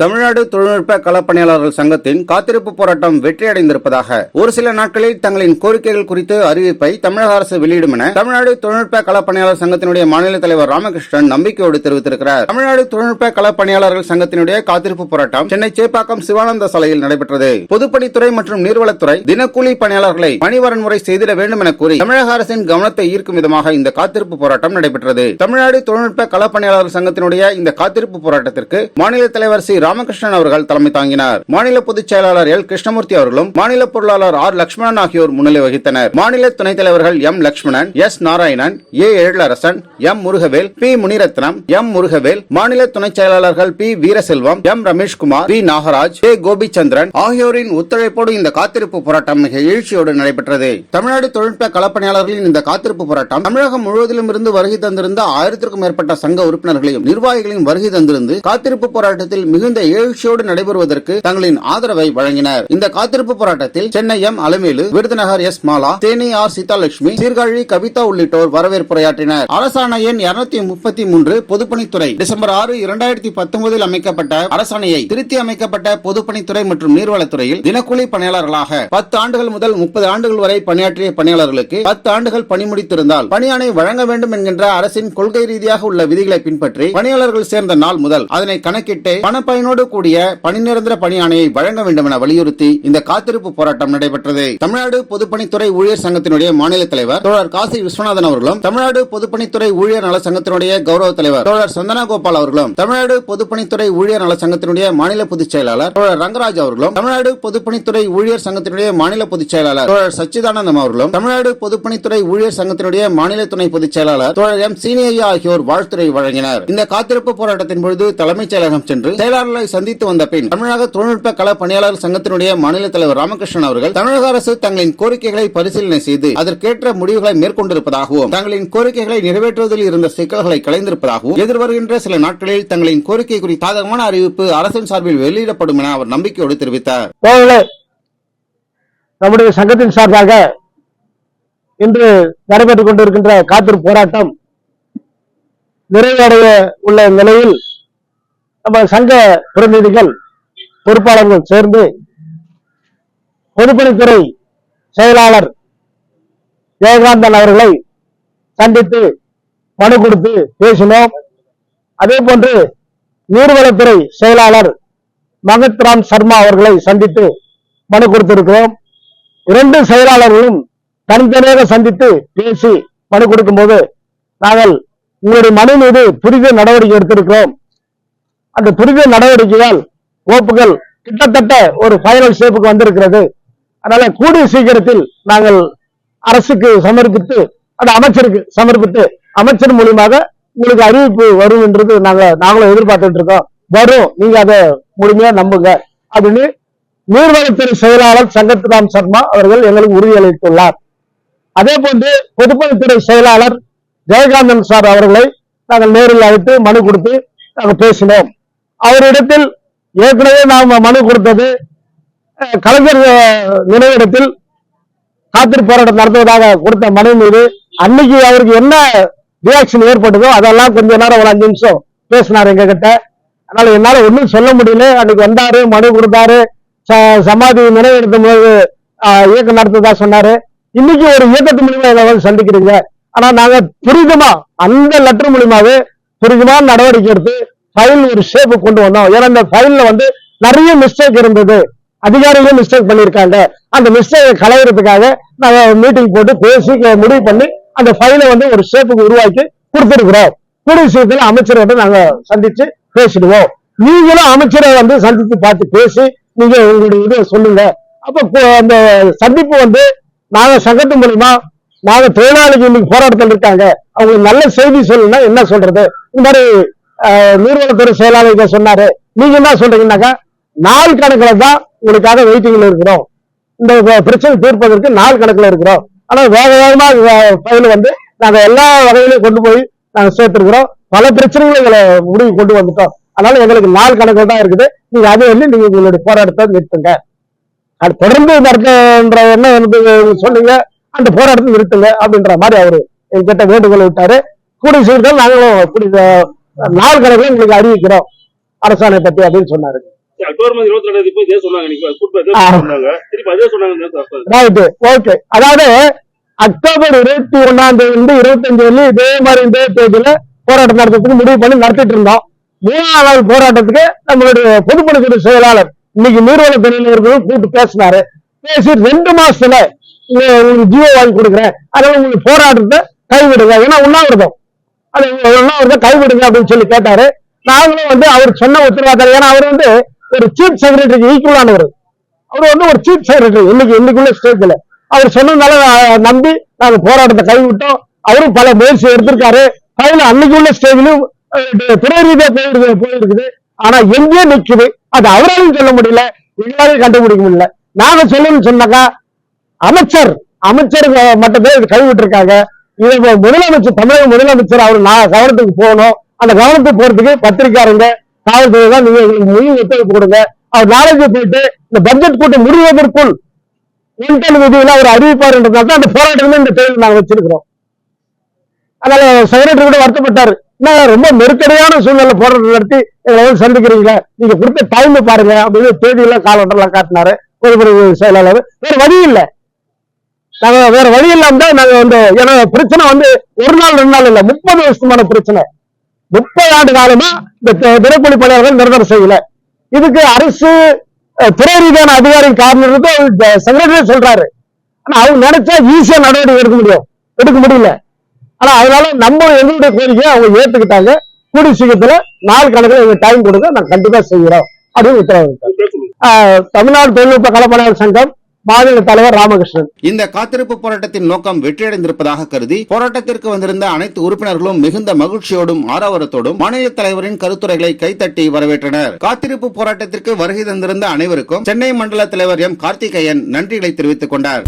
தமிழ்நாடு தொழில்நுட்ப களப்பணியாளர்கள் சங்கத்தின் காத்திருப்பு போராட்டம் வெற்றியடைந்திருப்பதாக ஒரு சில நாட்களில் தங்களின் கோரிக்கைகள் குறித்து அறிவிப்பை தமிழக அரசு வெளியிடும் என தமிழ்நாடு தொழில்நுட்ப களப்பணியாளர் சங்கத்தினுடைய மாநில தலைவர் ராமகிருஷ்ணன் நம்பிக்கையோடு தெரிவித்திருக்கிறார். தமிழ்நாடு தொழில்நுட்ப களப்பணியாளர்கள் சங்கத்தினுடைய காத்திருப்பு போராட்டம் சென்னை சேப்பாக்கம் சிவானந்த சாலையில் நடைபெற்றது. பொதுப்பணித்துறை மற்றும் நீர்வளத்துறை தினக்கூலி பணியாளர்களை பணிவரன்முறை செய்திட வேண்டும் என கூறி தமிழக அரசின் கவனத்தை ஈர்க்கும் விதமாக இந்த காத்திருப்பு போராட்டம் நடைபெற்றது. தமிழ்நாடு தொழில்நுட்ப களப்பணியாளர் சங்கத்தினுடைய இந்த காத்திருப்பு போராட்டத்திற்கு மாநில தலைவர் சி ராமகிருஷ்ணன் அவர்கள் தலைமை தாங்கினார். மாநில பொதுச் செயலாளர் எல். கிருஷ்ணமூர்த்தி அவர்களும் மாநில பொருளாளர் ஆர். லட்சுமணன் ஆகியோர் முன்னிலை வகித்தனர். மாநில துணைத் தலைவர்கள் M. Lakshmanan S. Narayanan A. Ezhilarasan M. Murugavel P. Munirathnam M. Murugavel மாநில துணைச் செயலாளர்கள் P. Veeraselvam M. Rameshkumar P. Nagaraj A. Gopichandran ஆகியோரின் ஒத்துழைப்போடு இந்த காத்திருப்பு போராட்டம் மிக எழுச்சியோடு நடைபெற்றது. தமிழ்நாடு தொழில்நுட்ப களப்பணியாளர்களின் இந்த காத்திருப்பு போராட்டம் தமிழகம் முழுவதிலும் இருந்து வருகை தந்திருந்த ஆயிரத்திற்கும் மேற்பட்ட சங்க உறுப்பினர்களையும் நிர்வாகிகளையும் வருகை தந்திருந்து காத்திருப்பு போராட்டத்தில் மிகுந்த எழுச்சியோடு நடைபெறுவதற்கு தங்களின் ஆதரவை வழங்கினர். இந்த காத்திருப்பு போராட்டத்தில் Chennai M Alamelu Virudhunagar S Mala Theni R Seethalakshmi Sirkazhi Kavitha உள்ளிட்டோர் வரவேற்புரையாற்றினர். அரசாணை எண் இருநூத்தி முப்பத்தி மூன்று பொதுப்பணித்துறை. டிசம்பர் ஆறு இரண்டாயிரத்தி பத்தொன்பதில் அமைக்கப்பட்ட அரசாணையை திருத்தி அமைக்கப்பட்ட பொதுப்பணித்துறை மற்றும் நீர்வளத்துறையில் தினக்கூலி பணியாளர்களாக பத்து ஆண்டுகள் முதல் முப்பது ஆண்டுகள் வரை பணியாற்றிய பணியாளர்களுக்கு பத்து ஆண்டுகள் பணி முடித்திருந்தால் பணியாணை வழங்க வேண்டும் என்கின்ற அரசின் கொள்கை ரீதியாக உள்ள விதிகளை பின்பற்றி பணியாளர்கள் சேர்ந்த நாள் முதல் அதனை கணக்கிட்டு பணப்பயனோடு கூடிய பணி நிரந்தர பணி ஆணையை வழங்க வேண்டும் என வலியுறுத்தி இந்த காத்திருப்பு போராட்டம் நடைபெற்றது. தமிழ்நாடு பொதுப்பணித்துறை ஊழியர் சங்கத்தினுடைய மாநில தலைவர் தோழர் காசி விஸ்வநாதன் அவர்களும் தமிழ்நாடு பொதுப்பணித்துறை ஊழியர் நல சங்கத்தினுடைய கௌரவ தலைவர் தோழர் சந்தனா கோபால் அவர்களும் தமிழ்நாடு பொதுப்பணித்துறை ஊழியர் நல சங்கத்தினுடைய மாநில பொதுச் செயலாளர் தோழர் ரங்கராஜ் அவர்களும் தமிழ்நாடு பொதுப்பணித்துறை ஊழியர் சங்கத்தினுடைய மாநில பொதுச் செயலாளர் தோழர் சச்சிதானந்தம் அவர்களும் தமிழ்நாடு பொதுப்பணித்துறை ஊழியர் சங்கத்தினுடைய மாநில துணை பொதுச் செயலாளர் தோழர் எம் சீனியையா ஆகியோர் வாழ்த்துரை வழங்கினர். இந்த காத்திருப்பு போராட்டத்தின் பொழுது தலைமைச் செயலகம் சென்று செயலாளர் செயலாளர்களை சந்தித்து வந்த பின் தமிழக தொழில்நுட்ப கள பணியாளர் சங்கத்தினுடைய மாநில தலைவர் ராமகிருஷ்ணன் அவர்கள் தமிழக அரசு தங்களின் கோரிக்கைகளை பரிசீலனை செய்து அதற்கேற்ற முடிவுகளை மேற்கொண்டிருப்பதாகவும் தங்களின் கோரிக்கைகளை நிறைவேற்றுவதில் இருந்த சிக்கல்களை களைந்திருப்பதாகவும் எதிர்வருகின்ற சில நாட்களில் தங்களின் கோரிக்கை குறித்த சாதகமான அறிவிப்பு அரசின் சார்பில் வெளியிடப்படும் என அவர் நம்பிக்கையோடு தெரிவித்தார். நம்முடைய சங்கத்தின் சார்பாக இன்று நடைபெற்றுக் கொண்டிருக்கின்ற காத்திருப்பு போராட்டம் நிறைவடைய உள்ள நிலையில் நம்ம சங்க பிரதிநிதிகள் பொறுப்பாளர்கள் சேர்ந்து பொதுப்பணித்துறை செயலாளர் ஜெயகாந்தன் அவர்களை சந்தித்து மனு கொடுத்து பேசினோம். அதே போன்று நீர்வளத்துறை செயலாளர் மகத் ராம் சர்மா அவர்களை சந்தித்து மனு கொடுத்திருக்கிறோம். இரண்டு செயலாளர்களும் தனித்தனியாக சந்தித்து பேசி மனு கொடுக்கும்போது நாங்கள் உங்களுடைய மனு மீது துரித நடவடிக்கை எடுத்திருக்கிறோம். அந்த துரித நடவடிக்கையால் கோப்புகள் கிட்டத்தட்ட ஒரு ஃபைனல் ஷேப்புக்கு வந்திருக்கிறது. அதனால கூடிய சீக்கிரத்தில் நாங்கள் அரசுக்கு சமர்ப்பித்து அந்த அமைச்சருக்கு சமர்ப்பித்து அமைச்சர் மூலியமாக உங்களுக்கு அறிவிப்பு வரும் என்றது நாங்க நாங்களும் எதிர்பார்த்துட்டு இருக்கோம். வரும். நீங்க அதை முழுமையா நம்புங்க. அப்படின்னு நீர்வளத்துறை செயலாளர் சங்கத்ராம் சர்மா அவர்கள் எங்களுக்கு உறுதியளித்துள்ளார் அதே போன்று பொதுப்பணித்துறை செயலாளர் ஜெயகாந்தன் சார் அவர்களை நாங்கள் நேரில் அழைத்து மனு கொடுத்து நாங்கள் பேசினோம். அவரிடத்தில் ஏற்கனவே நாம் மனு கொடுத்தது கலைஞர் நினைவிடத்தில் காத்திரி போராட்டம் நடத்துவதாக கொடுத்த மனு மீது அன்னைக்கு அவருக்கு என்ன ரியாக்ஷன் ஏற்பட்டதோ அதெல்லாம் கொஞ்ச நேரம் ஒரு அஞ்சு நிமிஷம் பேசினார் எங்க கிட்ட அதனால என்னால ஒண்ணும் சொல்ல முடியல. அன்னைக்கு வந்தாரு மனு கொடுத்தாரு ச- சமாதி நினைவெடுத்தும் போது இயக்கம் நடத்ததா சொன்னாரு. இன்னைக்கு ஒரு இயக்கத்து மூலியமா எங்களை சந்திக்கிறீங்க. ஆனா நாங்க துரிதமா அந்த லெட்டர் மூலியமாவே துரிதமான நடவடிக்கை எடுத்து ஃபைல் ஒரு ஷேப்பு கொண்டு வந்தோம். ஏன்னா இந்த ஃபைல்ல வந்து நிறைய மிஸ்டேக் இருந்தது. அதிகாரிகளும் மிஸ்டேக் பண்ணியிருக்காங்க. அந்த மிஸ்டேக்கை களையிறதுக்காக நாங்கள் மீட்டிங் போட்டு பேசி முடிவு பண்ணி அந்த ஃபைலை வந்து ஒரு ஷேப்புக்கு உருவாக்கி கொடுத்திருக்கிறோம். கூடிய அமைச்சரை வந்து நாங்க சந்திச்சு பேசிடுவோம். நீங்களும் அமைச்சரை வந்து சந்தித்து பார்த்து பேசி நீங்க உங்களுடைய இதை சொல்லுங்க. அப்ப அந்த சந்திப்பு வந்து நாங்க சங்கத்து மூலியமா நாங்க தொழிலாளிகள் இன்னைக்கு போராட்டத்தில் இருக்காங்க. அவங்களுக்கு நல்ல செய்தி சொல்லணும்னா என்ன சொல்றது? இந்த மாதிரி நிறுவனத்துறை செயலாளர் சொன்னாரு. நீங்க என்ன சொல்றீங்கன்னாக்கா நாள் கணக்குல தான் உங்களுக்காக வெயிட்டிங்ல இருக்கிறோம். இந்த பிரச்சனை தீர்ப்பதற்கு நாள் கணக்குல இருக்கிறோம். ஆனா வேக வேகமா ஃபைல் வந்து நாங்க எல்லா வகையிலையும் கொண்டு போய் நாங்க சேர்த்திருக்கிறோம். பல பிரச்சனைகளை எங்களை முடிவு கொண்டு வந்துட்டோம். அதனால எங்களுக்கு நாள் கணக்கில் தான் இருக்குது. நீங்க அது வந்து நீங்க உங்களுடைய போராட்டத்தை நிறுத்துங்க. அது தொடர்ந்து நடக்கின்ற என்ன எனக்கு சொன்னீங்க. அந்த போராட்டத்தை நிறுத்துங்க அப்படின்ற மாதிரி அவரு எங்கிட்ட வேண்டுகோள் விட்டாரு. கூடிய சீர்கள் நாங்களும் கூடிய நாள் கணக்கில் உங்களுக்கு அறிவிக்கிறோம் அரசாணை பத்தி அப்படின்னு சொன்னாரு. இருபத்தி அதாவது அக்டோபர் இருபத்தி ஒண்ணாம் தேதி இருந்து இருபத்தஞ்சு வரலையும் இதே மாதிரி இந்த தேதியில போராட்டம் நடத்துறதுக்கு முடிவு பண்ணி நடத்திட்டு இருந்தோம். மூணாம் நாள் போராட்டத்துக்கு நம்மளுடைய பொதுப்பணித்துறை செயலாளர் இன்னைக்கு நீர்வளத்துறையில இருக்கிறது கூப்பிட்டு பேசினாரு. பேசி ரெண்டு மாசத்துல உங்க- உங்களுக்கு ஜியோ வாங்கி கொடுக்குறேன். அதனால உங்களுக்கு போராட்டத்தை கைவிடுங்க. ஏன்னா உண்ணாவிரதம் அது உண்ணாவிரதம் கைவிடுங்க அப்படின்னு சொல்லி கேட்டாரு. நாங்களும் வந்து அவர் சொன்ன உத்தரவாதம் ஏன்னா அவர் வந்து ஒரு சீஃப் செக்ரட்டரிக்கு ஈக்குவலானவர் அவர் வந்து ஒரு சீஃப் செக்ரட்டரி இன்னைக்கு இன்னைக்குள்ள ஸ்டேஜ்ல அவர் சொன்னதுனால நம்பி நாங்க போராட்டத்தை கைவிட்டோம். அவரும் பல முயற்சி எடுத்திருக்காரு. கையில அன்னைக்கு உள்ள ஸ்டேஜிலும் துறை ரீதியா போயிருக்கு போயிருக்குது ஆனா எங்கே நிக்குது. அது அவராலையும் சொல்ல முடியல. எங்களாலையும் கண்டுபிடிக்க முடியல. நாங்க சொல்லணும்னு சொன்னாக்கா அமைச்சர் அமைச்சர் மட்டுமே இது கைவிட்டிருக்காங்க. முதலமைச்சர் தமிழக முதலமைச்சர் அவர் நான் கவனத்துக்கு போகணும். அந்த கவனத்துக்கு போறதுக்கு பத்திரிக்காரங்க காவல்துறை தான் நீங்க எங்களுக்கு முழு ஒத்துழைப்பு கொடுங்க. அவர் நாளைக்கு போயிட்டு இந்த பட்ஜெட் கூட்டம் முடிவதற்குள் இன்டர்ன் விதியில அவர் அறிவிப்பாருன்றதால தான் அந்த போராட்டமே இந்த தேர்தல் நாங்க வச்சிருக்கிறோம். அதனால செக்ரட்டரி கூட வருத்தப்பட்டாரு. என்ன ரொம்ப நெருக்கடியான சூழ்நிலை போராட்டம் நடத்தி எங்களை வந்து சந்திக்கிறீங்களா நீங்க கொடுத்த டைம் பாருங்க அப்படின்னு தேதியெல்லாம் காலண்டர்லாம் காட்டினாரு. ஒரு செயலாளர். வேற வழி இல்லை. நாங்க வேற வழி இல்லாம தான் நாங்க வந்து ஏன்னா பிரச்சனை வந்து ஒரு நாள் ரெண்டு நாள் இல்ல முப்பது வருஷமான பிரச்சனை. முப்பது ஆண்டு காலமா இந்த தி- தினக்கூலி பணியாளர்கள் நிரந்தரம் செய்யல. இதுக்கு அரசு துறை ரீதியான அதிகாரி காரணம் செக்ரட்டரி சொல்றாரு. ஆனா அவங்க நினைச்சா ஈஸியா நடவடிக்கை எடுக்க முடியும். எடுக்க முடியல. ஆனா அதனால நம்ம எங்களுடைய கோரிக்கையை அவங்க ஏத்துக்கிட்டாங்க. கூடி சீக்கிரத்துல நாள் கணக்குல எங்க டைம் கொடுங்க நாங்க கண்டிப்பா செய்யறோம். அப்படின்னு உத்தரவு தமிழ்நாடு தொழில்நுட்ப கலப்பணியாளர் சங்கம் மாநில தலைவர் ராமகிருஷ்ணன். இந்த காத்திருப்பு போராட்டத்தின் நோக்கம் வெற்றியடைந்திருப்பதாக கருதி போராட்டத்திற்கு வந்திருந்த அனைத்து உறுப்பினர்களும் மிகுந்த மகிழ்ச்சியோடும் ஆரவாரத்தோடும் மாநில தலைவரின் கருத்துரைகளை கைத்தட்டி வரவேற்றனர். காத்திருப்பு போராட்டத்திற்கு வருகை தந்திருந்த அனைவருக்கும் சென்னை மண்டல தலைவர் எம். கார்த்திகேயன் நன்றிகளை தெரிவித்துக் கொண்டார்.